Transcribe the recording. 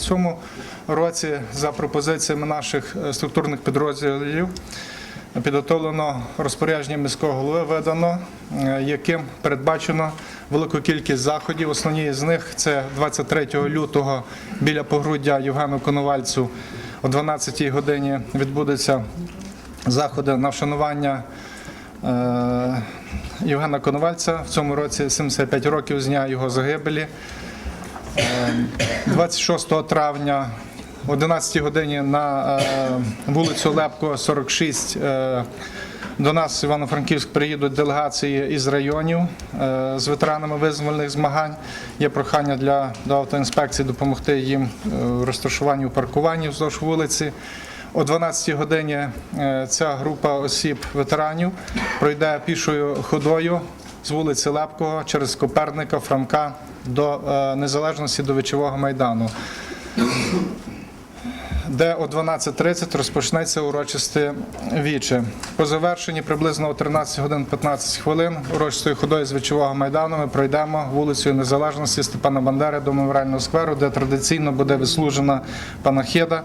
цьому році за пропозиціями наших е, структурних підрозділів підготовлено розпорядження міського голови видано, е, яким передбачено велику кількість заходів. Основні з них це 23 лютого біля погруддя Євгену Коновальцю о 12 годині відбудуться заходи на вшанування. е, Євгена Коновальця в цьому році 75 років з дня його загибелі. 26 травня о 11 годині на е, вулицю Лепко, 46. е, До нас Івано-Франківськ приїдуть делегації із районів е, з ветеранами визвольних змагань. Є прохання для до автоінспекції допомогти їм в розташуванні у паркуванні вздовж вулиці. О 12 годині ця група осіб ветеранів пройде пішою ходою з вулиці Лепкого через Коперника, Франка до е, незалежності до Вічового майдану, де о 12.30 розпочнеться урочисте віче. По завершенні приблизно о 13 годин 15 хвилин урочистою ходою з Вічового майдану ми пройдемо вулицею Незалежності Степана Бандери до меморіального скверу, де традиційно буде вислужена панахида.